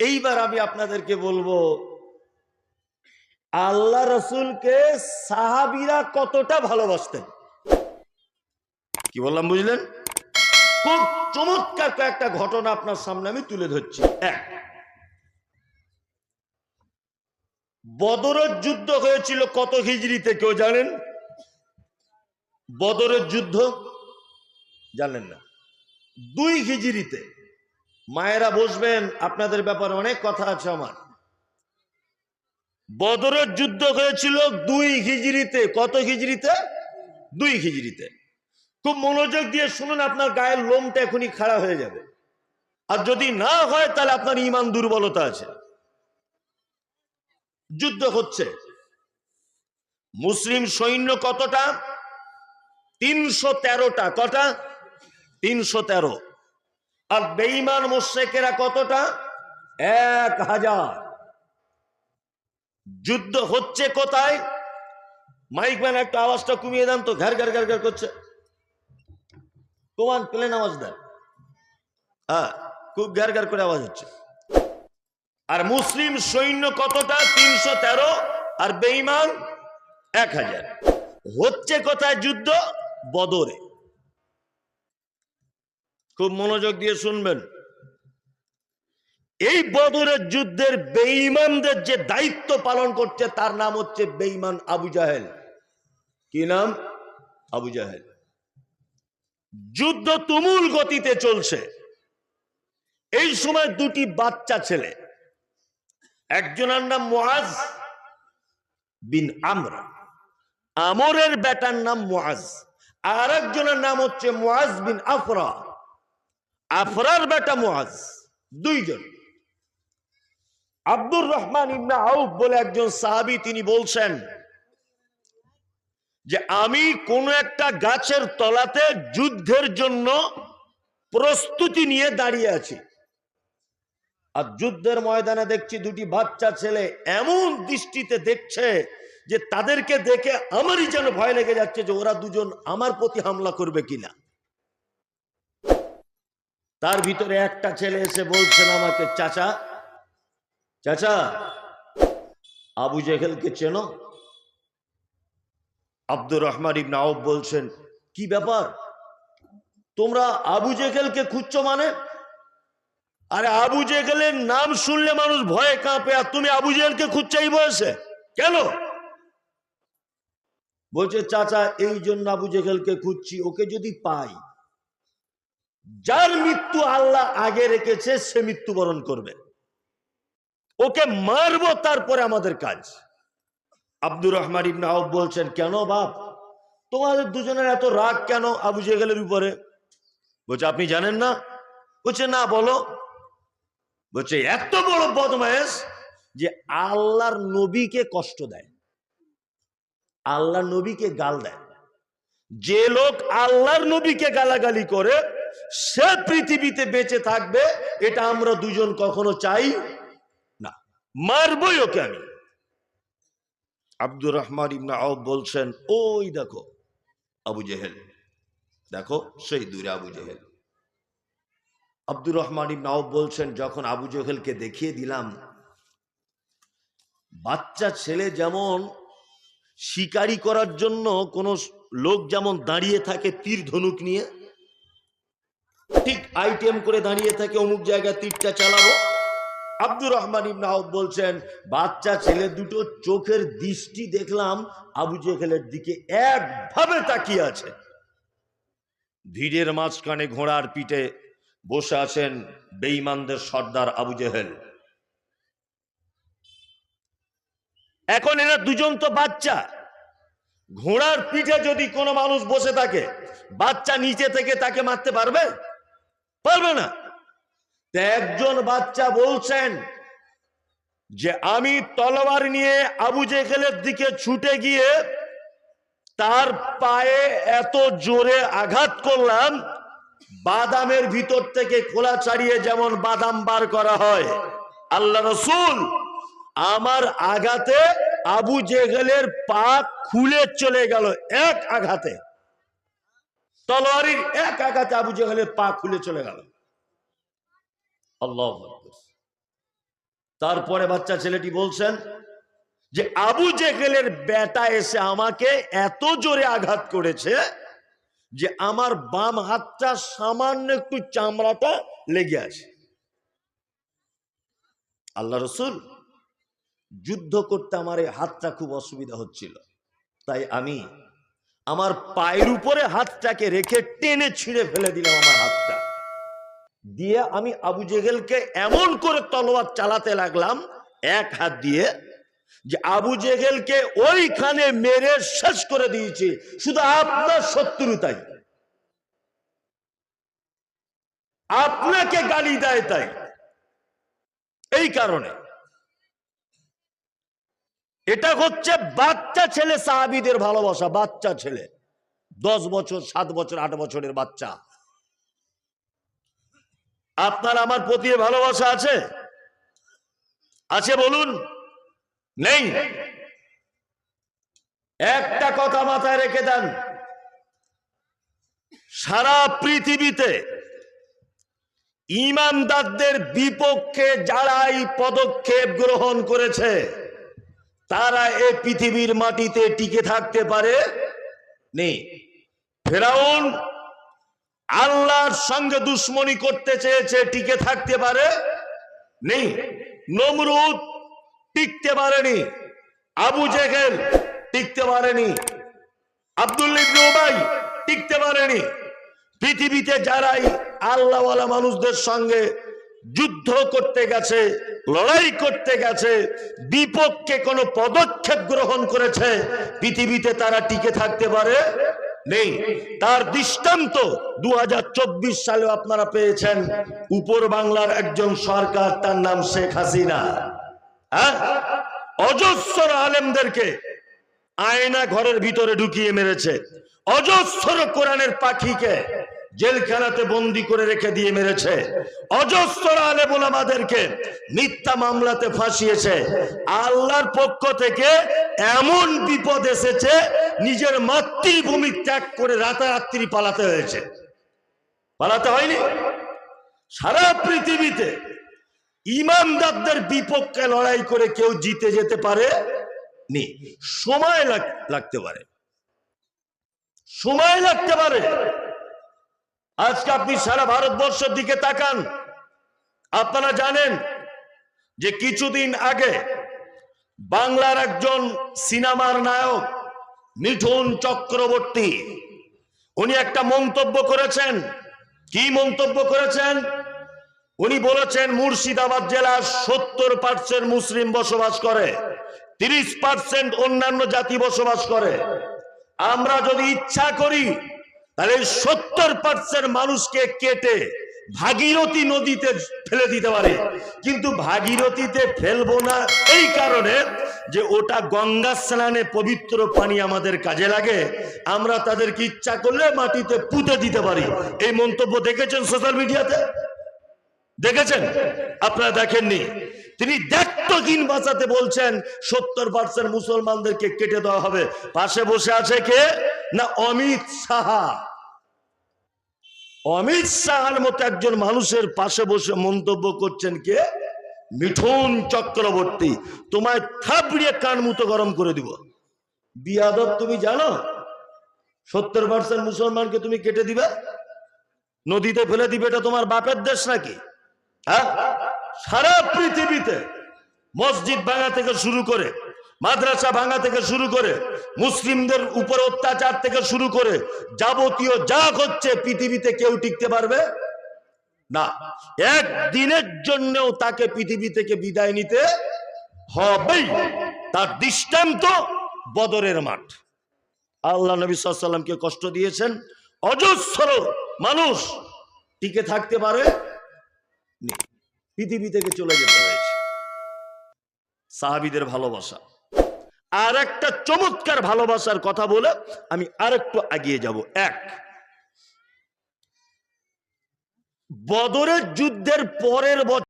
এইবার আমি আপনাদেরকে বলব, আল্লাহ রসুলকে সাহাবিরা কতটা ভালোবাসতেন? কি বললাম, বুঝলেন? খুব চমৎকার কয়েকটা ঘটনা আপনার সামনে আমি তুলে ধরছি। এক, বদরের যুদ্ধ হয়েছিল কত হিজড়িতে, কেউ জানেন? বদরের যুদ্ধ? জানেন না। দুই হিজড়িতে। মায়েরা বসবেন আপনাদের ব্যাপারে অনেক কথা আছে আমার। বদরের যুদ্ধ হয়েছিল দুই হিজড়িতে। কত হিজড়িতে? দুই হিজড়িতে। খুব মনোযোগ দিয়ে শুনুন, আপনার গায়ের লোমটা এখনই খাড়া হয়ে যাবে। আর যদি না হয়, তাহলে আপনার ইমান দুর্বলতা আছে। যুদ্ধ হচ্ছে। মুসলিম সৈন্য কতটা? তিনশো তেরোটা। কটা? তিনশো তেরো। আর বেইমান মোশেকেরা কতটা? এক হাজার। যুদ্ধ হচ্ছে কোথায়? মাইক ম্যান, একটা আওয়াজটা কমিয়ে দেন তো, ঘর ঘর ঘর ঘর করছে। তোমার প্লেন আওয়াজ দেন। হ্যাঁ খুব ঘর ঘর করে আওয়াজ হচ্ছে। আর মুসলিম সৈন্য কতটা? তিনশো তেরো। আর বেইমান এক হাজার। হচ্ছে কোথায় যুদ্ধ? বদরে। খুব মনোযোগ দিয়ে শুনবেন। এই বদরের যুদ্ধের বেঈমানদের যে দায়িত্ব পালন করছে, তার নাম হচ্ছে বেঈমান আবু জাহেল। কি নাম? আবু জাহেল। যুদ্ধ তুমুল গতিতে চলছে। এই সময় দুটি বাচ্চা ছেলে। একজনের নাম মুআজ বিন আমরা। আমরের বেটার নাম মুআজ। আর একজনের নাম হচ্ছে মুআজ বিন আফরা। আফরার বেটা মুআজ, দুইজন। আব্দুর রহমান ইবনা আউফ বলে একজন সাহাবী তিনি বলছেন যে, আমি কোন একটা গাছের তলাতে যুদ্ধের জন্য প্রস্তুতি নিয়ে দাঁড়িয়ে আছি। আর যুদ্ধের ময়দানে দেখছি দুটি বাচ্চা ছেলে এমন দৃষ্টিতে দেখছে যে, তাদেরকে দেখে আমারই যেন ভয় লেগে যাচ্ছে যে, ওরা দুজন আমার প্রতি হামলা করবে কিনা। তার ভিতরে একটা ছেলে এসে বলছেন আমাকে, চাচা চাচা, আবু জেহেলকে চেনো? আব্দুর রহমান ইবনে আউফ বলছেন, কি ব্যাপার? তোমরা আবু জেহেলকে খুঁজছো মানে? আরে আবু জেহেলের নাম শুনলে মানুষ ভয়ে কাঁপে, আর তুমি আবু জেহেলকে খুঁজছো এই বয়সে? কেন? বলছে, চাচা, এই জন্য আবু জেহেলকে খুঁজছি, ওকে যদি পাই যার মৃত্যু আল্লাহ আগে রেখেছে, সে মৃত্যুবরণ করবে। ওকে মারবো তারপরে আমাদের কাজ। আব্দুর রহমান ইবনে আউফ বলছেন, কেন বাপ? তোমাদের দুজনের এত রাগ কেন আবু জেহেলের উপরে? বলছে, আপনি জানেন না? বলছে, না, বলো। বলছে, এত বড় বদমায়েশ যে আল্লাহর নবীকে কষ্ট দেয় আল্লাহ নবীকে গাল দেয়। যে লোক আল্লাহর নবীকে গালাগালি করে সে পৃথিবীতে বেঁচে থাকবে, এটা আমরা দুজন কখনো চাই না। মারবই ওকে আমি। আব্দুর রহমান ইবনা আউফ বলছেন, ওই দেখো, আবু জেহেল। দেখো, সেই দূরে আবু জেহেল। আব্দুর রহমান ইবনা আউফ বলছেন, যখন আবু জেহেলকে দেখিয়ে দিলাম, বাচ্চা ছেলে যেমন শিকারি করার জন্য কোন লোক যেমন দাঁড়িয়ে থাকে তীর ধনুক নিয়ে ঠিক আইটেম করে দাঁড়িয়ে থাকে অমুক জায়গায় তীরটা চালাবো। আব্দুর রহমান ইবনে আউফ বলছেন, বাচ্চা ছেলে দুটো চোখের দৃষ্টি দেখলাম, আবু জেহেলের দিকে একভাবে তাকিয়ে আছে। ভিড়ের মাঝখানে ঘোড়ার পিঠে বসে আছেন বেঈমানদের সর্দার আবু জেহেল। এখন এরা দুজন তো বাচ্চা। ঘোড়ার পিঠে যদি কোনো মানুষ বসে থাকে, বাচ্চা নিচে থেকে তাকে মারতে পারবে? পারবে না। একজন বাচ্চা বলছেন যে, আমি তলোয়ার নিয়ে আবু জেহেলের দিকে ছুটে গিয়ে তার পায়ে এত জোরে আঘাত করলাম, বাদামের ভিতর থেকে খোলা ছাড়িয়ে যেমন বাদাম বার করা হয়। আল্লাহ রসুল, আমার আঘাতে আবু জেহেলের পা খুলে চলে গেল এক আঘাতে। তলোয়ারির এক আঘাতে আবু জেহেলের পা খুলে চলে গেল। আল্লাহ তারপরে বাচ্চা ছেলেটি বলছেন যে, আবু জেহেলের বেটা এসে আমাকে এত জোরে আঘাত করেছে যে আমার বাম হাতটা সামান্য একটু চামড়াটা লেগে আছে। আল্লাহ রসুল, যুদ্ধ করতে আমার এই হাতটা খুব অসুবিধা হচ্ছিল। তাই আমি আমার পায়ের উপরে হাতটাকে রেখে টেনে ছিঁড়ে ফেলে দিলাম আমার হাতটা। দিয়ে আমি আবু জেহেলকে এমন করে তলোয়ার চালাতে লাগলাম, এক হাত দিয়ে, যে আবু জেহেলকে ওইখানে মেরে শেষ করে দিয়েছি। শুধু আপনার শত্রুতাই আপনাকে গালি দেয় তাই। এই কারণে এটা হচ্ছে বাচ্চা ছেলে সাহাবিদের ভালোবাসা, বাচ্চা ছেলে। দশ বছর, সাত বছর, আট বছরের বাচ্চা। আপনার আমার প্রতি ভালোবাসা আছে? আছে বলুন? নেই। একটা কথা মাথায় রেখে দেন। সারা পৃথিবীতে ইমানদারদের বিপক্ষে যারাই পদক্ষেপ গ্রহণ করেছে তারা এ পৃথিবীর মাটিতে টিকে থাকতে পারে নেই ফেরাউন আল্লাহর সঙ্গে দুশ্মনী করতে চেয়েছে, টিকে থাকতে পারে নেই নমরুদ টিকতে পারেনি। আবু জেহেল টিকতে পারেনি। আব্দুল্লিবাই টিকতে পারেনি। পৃথিবীতে যারাই আল্লাহওয়ালা মানুষদের সঙ্গে যুদ্ধ করতে গেছে লড়াই করতে গেছে, বিপক্ষে কোনো পদক্ষেপ গ্রহণ করেছে, পৃথিবীতে তারা টিকে থাকতে পারে নেই। তার দৃষ্টান্ত দুই হাজার চব্বিশ সালে আপনারা পেয়েছেন। উপর বাংলার একজন সরকার, তার নাম শেখ হাসিনা। হ্যাঁ? অজস্র আলেমদেরকে আয়না ঘরের ভিতরে ঢুকিয়ে মেরেছে। অজস্র কোরআনের পাখিকে জেলখানাতে বন্দি করে রেখে দিয়ে মেরেছে। অজস্র আলে বোলামাদেরকে মিথ্যা মামলাতে ফাঁসিয়েছে। আল্লাহর পক্ষ থেকে এমন বিপদ এসেছে, নিজের মাতৃভূমি ত্যাগ করে রাতারাত্রি পালাতে হয়েছে। পালাতে হয়নি? সারা পৃথিবীতে ইমানদারদের বিপক্ষে লড়াই করে কেউ জিতে যেতে পারে নি। সময় লাগ- লাগতে পারে। সময় লাগতে পারে। আজকে আপনি সারা ভারতবর্ষের দিকে তাকান। আপনারা জানেন যে কিছুদিন আগে বাংলার একজন সিনেমার নায়ক মিঠুন চক্রবর্তী, উনি একটা মন্তব্য করেছেন। কি মন্তব্য করেছেন? উনি বলেছেন, মুর্শিদাবাদ জেলার সত্তর পার্সেন্ট মুসলিম বসবাস করে, তিরিশ পার্সেন্ট অন্যান্য জাতি বসবাস করে। আমরা যদি ইচ্ছা করি তাহলে সত্তর পার্সেন্ট মানুষকে কেটে ভাগীরথী নদীতে ফেলে দিতে পারে। কিন্তু ভাগীরথীতে ফেলব না এই কারণে যে ওটা গঙ্গা স্নানে পবিত্র পানি আমাদের কাজে লাগে, আমরা তাদেরকে ইচ্ছা করলে মাটিতে পুঁতে দিতে পারি। এই মন্তব্য দেখেছেন সোশ্যাল মিডিয়াতে দেখেছেন? আপনারা দেখেননি? তিনি দেখতহীন বাঁচাতে বলছেন, সত্তর পার্সেন্ট মুসলমানদেরকে কেটে দেওয়া হবে। পাশে বসে আছে কে? না অমিত সাহা। অমিত সাহার মতো একজন মানুষের পাশে বসে মন্তব্য করছেন কে? মিঠুন চক্রবর্তী। তোমায় থাপড়িয়ে কান মুতো গরম করে দিব। বিয়াদব তুমি জানো? সত্তর পার্সেন্ট মুসলমানকে তুমি কেটে দিবে? নদীতে ফেলে দিবে এটা তোমার বাপের দেশ নাকি? হ্যাঁ? সারা পৃথিবীতে মসজিদ ভাঙা থেকে শুরু করে মাদ্রাসা ভাঙা থেকে শুরু করে, মুসলিমদের উপর অত্যাচার থেকে শুরু করে, যাবতীয় যা হচ্ছে পৃথিবীতে কেউ টিকতে পারবে? না। একদিনের জন্যও তাকে পৃথিবী থেকে বিদায় নিতে হবেই। তার দৃষ্টান্ত বদরের মাঠ। আল্লাহ নবী সাল্লামকে কষ্ট দিয়েছেন। অজস্র মানুষ টিকে থাকতে পারে পৃথিবী থেকে চলে যেতে হয়েছে। সাহাবিদের ভালোবাসা। আর একটা চমৎকার ভালোবাসার কথা বলে আমি আর একটু এগিয়ে যাব। এক, বদরের যুদ্ধের পরের বছর